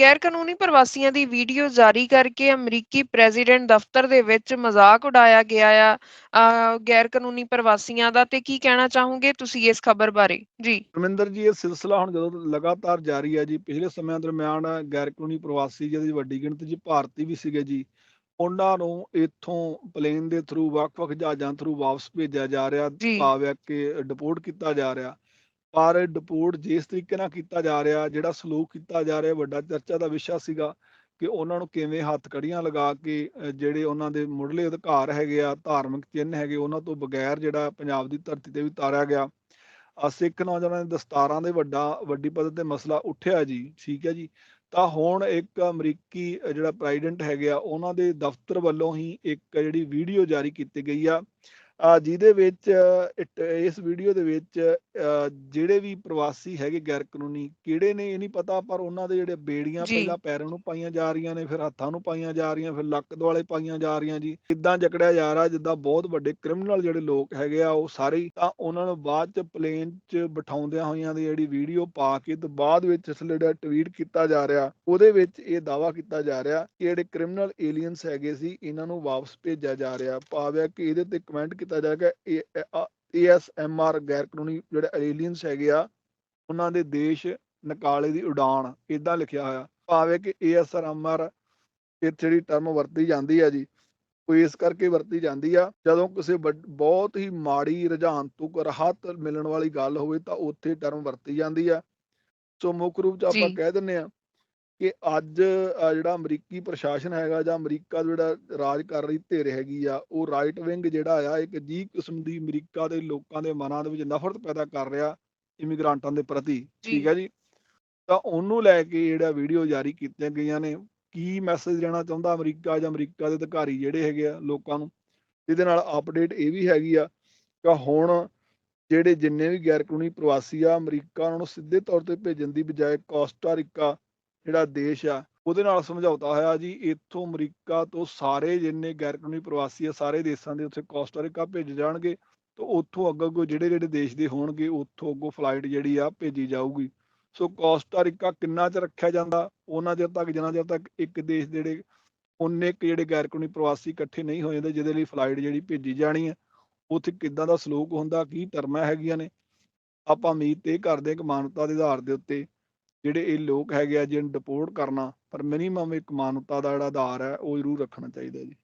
ਗੈਰ ਕਾਨੂੰਨੀ ਪ੍ਰਵਾਸੀਆਂ ਦੀ ਵੀਡੀਓ ਜਾਰੀ ਕਰਕੇ ਅਮਰੀਕੀ ਪ੍ਰੈਜ਼ੀਡੈਂਟ ਦਫ਼ਤਰ ਦੇ ਵਿੱਚ ਮਜ਼ਾਕ ਉਡਾਇਆ ਗਿਆ ਆ। ਗੈਰ ਕਾਨੂੰਨੀ ਪ੍ਰਵਾਸੀਆਂ ਦਾ ਤੇ ਕੀ ਕਹਿਣਾ ਚਾਹੋਗੇ ਤੁਸੀਂ ਇਸ ਖਬਰ ਬਾਰੇ? ਜੀ। ਰਮਿੰਦਰ ਜੀ ਇਹ ਸਿਲਸਿਲਾ ਹੁਣ ਜਦੋਂ ਲਗਾਤਾਰ ਜਾਰੀ ਹੈ ਜੀ ਪਿਛਲੇ ਸਮਿਆਂ ਦਰਮਿਆਨ ਗੈਰ ਕਾਨੂੰਨੀ ਪ੍ਰਵਾਸੀ ਜਿਹਦੀ ਵੱਡੀ ਗਿਣਤੀ 'ਚ ਭਾਰਤੀ ਵੀ ਸੀਗੇ ਜੀ ਉਹਨਾਂ ਨੂੰ ਇੱਥੋਂ ਪਲੇਨ ਦੇ ਥਰੂ ਵੱਖ-ਵੱਖ ਜਹਾਜ਼ਾਂ ਥਰੂ ਵਾਪਸ ਭੇਜਿਆ ਜਾ ਰਿਹਾ ਜੀ। ਭਾਵ ਹੈ ਕਿ ਡਿਪੋਰਟ ਕੀਤਾ ਜਾ ਰਿਹਾ। ਪਰ ਡਿਪੋਰਟ ਜਿਸ ਤਰੀਕੇ ਨਾਲ ਕੀਤਾ ਜਾ ਰਿਹਾ, ਜਿਹੜਾ ਸਲੂਕ ਕੀਤਾ ਜਾ ਰਿਹਾ, ਵੱਡਾ ਚਰਚਾ ਦਾ ਵਿਸ਼ਾ ਸੀਗਾ ਕਿ ਉਹਨਾਂ ਨੂੰ ਕਿਵੇਂ ਹੱਥ ਕੜੀਆਂ ਲਗਾ ਕੇ ਜਿਹੜੇ ਉਹਨਾਂ ਦੇ ਮੁੱਢਲੇ ਅਧਿਕਾਰ ਹੈਗੇ ਆ, ਧਾਰਮਿਕ ਚਿੰਨ੍ਹ ਹੈਗੇ, ਉਹਨਾਂ ਤੋਂ ਬਗੈਰ ਜਿਹੜਾ ਪੰਜਾਬ ਦੀ ਧਰਤੀ ਤੇ ਵੀ ਤਾਰਿਆ ਗਿਆ। ਸਿੱਖ ਨੌਜਵਾਨਾਂ ਦੇ ਦਸਤਾਰਾਂ ਦੇ ਵੱਡਾ, ਵੱਡੀ ਪੱਧਰ ਤੇ ਮਸਲਾ ਉੱਠਿਆ ਜੀ, ਠੀਕ ਹੈ ਜੀ। ਤਾਂ ਹੁਣ ਇੱਕ ਅਮਰੀਕੀ ਜਿਹੜਾ ਪ੍ਰੈਜ਼ੀਡੈਂਟ ਹੈਗੇ ਆ, ਉਹਨਾਂ ਦੇ ਦਫ਼ਤਰ ਵੱਲੋਂ ਹੀ ਇੱਕ ਜਿਹੜੀ ਵੀਡੀਓ ਜਾਰੀ ਕੀਤੀ ਗਈ ਆ ਜਿਹਦੇ ਵਿੱਚ ਇਸ ਵੀਡੀਓ ਦੇ ਵਿੱਚ ਜਿਹੜੇ ਵੀ ਪ੍ਰਵਾਸੀ ਹੈਗੇ ਗੈਰ ਕਾਨੂੰਨੀ ਕਿਹੜੇ ਨੇ ਇਹ ਨਹੀਂ ਪਤਾ ਪਰ ਉਹਨਾਂ ਦੇ ਜਿਹੜੇ ਬੇੜੀਆਂ ਪਹਿਲਾਂ ਪੈਰਾਂ ਨੂੰ ਪਾਈਆਂ ਜਾ ਰਹੀਆਂ ਨੇ ਫਿਰ ਹੱਥਾਂ ਨੂੰ ਪਾਈਆਂ ਜਾ ਰਹੀਆਂ ਫਿਰ ਲੱਕ ਦੁਆਲੇ ਪਾਈਆਂ ਜਾ ਰਹੀਆਂ ਜੀ। ਇਦਾਂ ਜਕੜਿਆ ਜਾ ਰਿਹਾ ਜਿੱਦਾਂ ਬਹੁਤ ਵੱਡੇ ਕ੍ਰਿਮੀਨਲ ਜਿਹੜੇ ਲੋਕ ਹੈਗੇ ਆ ਉਹ ਸਾਰੇ ਤਾਂ ਉਹਨਾਂ ਨੂੰ ਬਾਅਦ ਚ ਪਲੇਨ 'ਚ ਬਿਠਾਉਂਦਿਆਂ ਹੋਇਆਂ ਦੀ ਜਿਹੜੀ ਵੀਡੀਓ ਪਾ ਕੇ ਤੇ ਬਾਅਦ ਵਿੱਚ ਇਸ ਲਈ ਜਿਹੜਾ ਟਵੀਟ ਕੀਤਾ ਜਾ ਰਿਹਾ ਉਹਦੇ ਵਿੱਚ ਇਹ ਦਾਵਾ ਕੀਤਾ ਜਾ ਰਿਹਾ ਕਿ ਜਿਹੜੇ ਕ੍ਰਿਮੀਨਲ ਏਲੀਅਨਸ ਹੈਗੇ ਸੀ ਇਹਨਾਂ ਨੂੰ ਵਾਪਸ ਭੇਜਿਆ ਜਾ ਰਿਹਾ। ਭਾਵ ਹੈ ਕਿ ਇਹਦੇ ਤੇ ਕਮੈਂਟ ਕੀਤਾ ਜਾਏਗਾ ਏਐਸਐਮਆਰ ਗੈਰ ਕਾਨੂੰਨੀ ਜਿਹੜੇ ਏਲੀਅਨਸ ਹੈਗੇ ਆ ਉਹਨਾਂ ਦੇ ਦੇਸ਼ ਨਕਾਲੇ ਦੀ ਉਡਾਨ ਇਦਾਂ ਲਿਖਿਆ ਹੋਇਆ। ਭਾਵੇਂ ਕਿ ਏਐਸਐਮਆਰ ਇਹ ਜਿਹੜੀ ਟਰਮ ਵਰਤੀ ਜਾਂਦੀ ਆ ਜੀ ਉਹ ਇਸ ਕਰਕੇ ਵਰਤੀ ਜਾਂਦੀ ਆ ਜਦੋਂ ਕਿਸੇ ਬਹੁਤ ਹੀ ਮਾੜੀ ਰੁਝਾਨ ਤੋਂ ਰਾਹਤ ਮਿਲਣ ਵਾਲੀ ਗੱਲ ਹੋਵੇ ਤਾਂ ਉੱਥੇ ਟਰਮ ਵਰਤੀ ਜਾਂਦੀ ਆ। ਸੋ ਮੁੱਖ ਰੂਪ ਚ ਆਪਾਂ ਕਹਿ ਦਿੰਨੇ ਆ ਕਿ ਅੱਜ ਜਿਹੜਾ ਅਮਰੀਕੀ ਪ੍ਰਸ਼ਾਸਨ ਹੈਗਾ ਜਾਂ ਅਮਰੀਕਾ ਦਾ ਜਿਹੜਾ ਰਾਜ ਕਰ ਰਹੀ ਧਿਰ ਹੈਗੀ ਆ ਉਹ ਰਾਈਟ ਵਿੰਗ ਜਿਹੜਾ ਆ ਇੱਕ ਅਜੀਬ ਕਿਸਮ ਦੀ ਅਮਰੀਕਾ ਦੇ ਲੋਕਾਂ ਦੇ ਮਨਾਂ ਦੇ ਵਿੱਚ ਨਫ਼ਰਤ ਪੈਦਾ ਕਰ ਰਿਹਾ ਇਮੀਗ੍ਰਾਂਟਾਂ ਦੇ ਪ੍ਰਤੀ ਠੀਕ ਜੀ ਹੈ ਜੀ? ਤਾਂ ਉਹਨੂੰ ਲੈ ਕੇ ਜਿਹੜਾ ਵੀਡੀਓ ਜਾਰੀ ਕੀਤੀਆਂ ਗਈਆਂ ਨੇ ਕੀ ਮੈਸੇਜ ਦੇਣਾ ਚਾਹੁੰਦਾ ਅਮਰੀਕਾ ਜਾਂ ਅਮਰੀਕਾ ਦੇ ਅਧਿਕਾਰੀ ਜਿਹੜੇ ਹੈਗੇ ਆ ਲੋਕਾਂ ਨੂੰ? ਇਹਦੇ ਨਾਲ ਅਪਡੇਟ ਇਹ ਵੀ ਹੈਗੀ ਆ ਕਿ ਹੁਣ ਜਿਹੜੇ ਜਿੰਨੇ ਵੀ ਗੈਰ ਕਾਨੂੰਨੀ ਪ੍ਰਵਾਸੀ ਆ ਅਮਰੀਕਾ ਉਹਨਾਂ ਨੂੰ ਸਿੱਧੇ ਤੌਰ ਤੇ ਭੇਜਣ ਦੀ ਬਜਾਏ ਕੋਸਟਾ ਰੀਕਾ ਜਿਹੜਾ ਦੇਸ਼ ਆ, ਉਹਦੇ ਨਾਲ ਸਮਝੌਤਾ ਹੋਇਆ ਜੀ। ਇੱਥੋਂ ਅਮਰੀਕਾ ਤੋਂ ਸਾਰੇ ਜਿੰਨੇ ਗੈਰ ਕਾਨੂੰਨੀ ਪ੍ਰਵਾਸੀ ਆ, ਸਾਰੇ ਦੇਸ਼ਾਂ ਦੇ ਉੱਥੇ ਕੋਸਟਾ ਰੀਕਾ ਭੇਜੇ ਜਾਣਗੇ ਤੇ ਉੱਥੋਂ ਅੱਗੇ ਅੱਗੋਂ ਜਿਹੜੇ ਜਿਹੜੇ ਦੇਸ਼ ਦੇ ਹੋਣਗੇ, ਉੱਥੋਂ ਅੱਗੋਂ ਫਲਾਈਟ ਜਿਹੜੀ ਆ ਭੇਜੀ ਜਾਊਗੀ। ਸੋ ਕੋਸਟਾਰੀਕਾ ਕਿੰਨਾ ਚ ਰੱਖਿਆ ਜਾਂਦਾ? ਉਹਨਾਂ ਚਿਰ ਤੱਕ, ਜਿੰਨਾ ਚਿਰ ਤੱਕ ਇੱਕ ਦੇਸ਼ ਦੇ ਜਿਹੜੇ ਉਹਨੇ ਕੁ ਜਿਹੜੇ ਗੈਰ ਕਾਨੂੰਨੀ ਪ੍ਰਵਾਸੀ ਇਕੱਠੇ ਨਹੀਂ ਹੋ ਜਾਂਦੇ ਜਿਹਦੇ ਲਈ ਫਲਾਈਟ ਜਿਹੜੀ ਭੇਜੀ ਜਾਣੀ ਹੈ ਉੱਥੇ ਕਿੱਦਾਂ ਦਾ ਸਲੋਕ ਹੁੰਦਾ, ਕੀ ਟਰਮਾਂ ਹੈਗੀਆਂ ਨੇ? ਆਪਾਂ ਉਮੀਦ ਤੇ ਇਹ ਕਰਦੇ ਹਾਂ ਕਿ ਮਾਨਵਤਾ ਦੇ ਆਧਾਰ ਦੇ ਉੱਤੇ ਜਿਹੜੇ ਇਹ ਲੋਕ ਹੈਗੇ ਆ, ਜਿਹਨੂੰ ਡਿਪੋਰਟ ਕਰਨਾ, ਪਰ ਮਿਨੀਮਮ ਇੱਕ ਮਾਨਵਤਾ ਦਾ ਜਿਹੜਾ ਆਧਾਰ ਹੈ, ਉਹ ਜ਼ਰੂਰ ਰੱਖਣਾ ਚਾਹੀਦਾ ਜੀ।